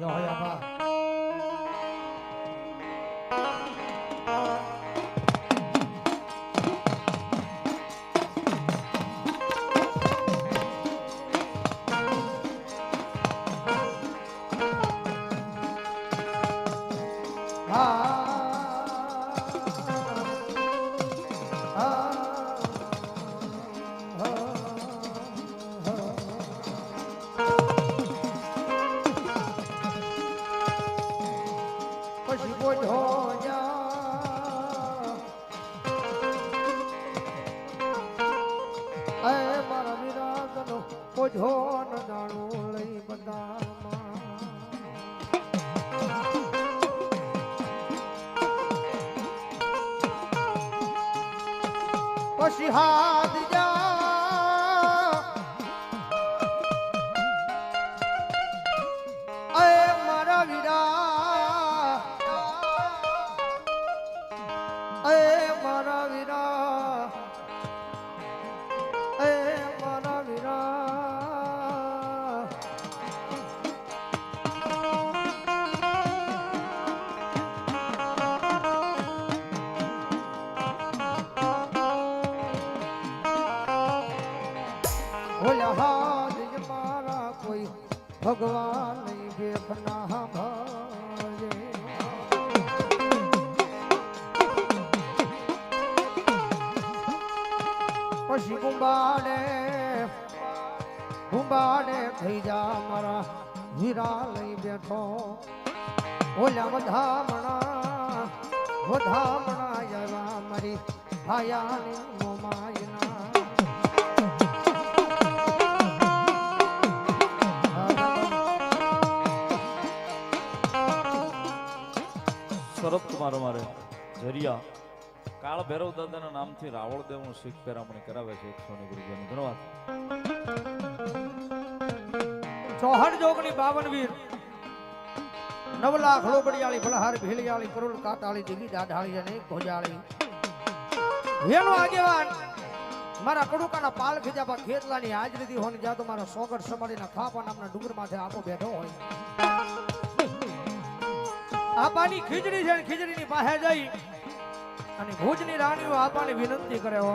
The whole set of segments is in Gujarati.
જો હોય આભા પછી એ મારા વિરાગનો બોધો ન જાણો લઈ બધામાં પછી હાથ જા ઓલા હાજ મારા કોઈ ભગવાન દેખના ભજે. પછી કુંભાડે કુંભાડે થઈ જા મારા હીરા લઈ બેઠો. ઓલા વધામણા વધામણા આવ્યા મારી ભાયાની મોમાયના શરત કુમાર અમારે ઝરિયા કાળ ભૈરવ દાદાના નામથી રાવળ દેવનું શીખ પેરામણી કરાવે છે એકસો ને ગુરુજીનું ધન્યવાદ. ચોહડ જોગણી બાવન વીર. નવ લાખ લોબડિયાળી ફલહાર ભીલિયાળી કરોડ કાટાળી દીવી દાઢાળી અને ઘોજાળી વેનો આગેવાન, મારા કડુકાના પાલ ખીજાપા ખેતલાની હાજરીથી જ્યાં તો મારા સોગર સમાડીના ખાપા નામના ડુંગર માથે આપો બેઠો હોય. આપાની ખીજડી છે ને ખીજડીની પાસે જઈ અને ભુજની રાણીઓ આપાને વિનંતી કરે હો.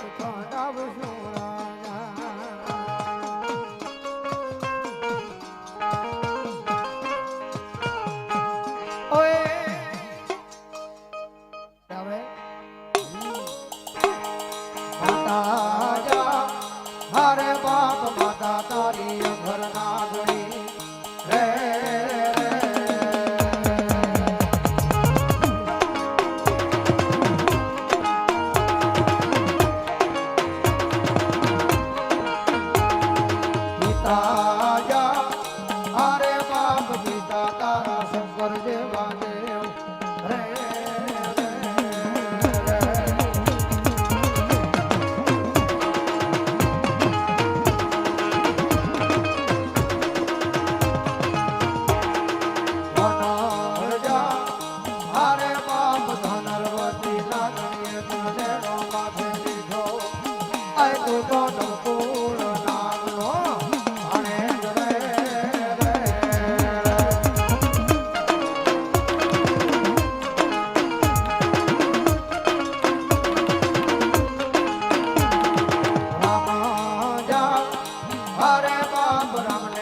તલવટ রাম রাম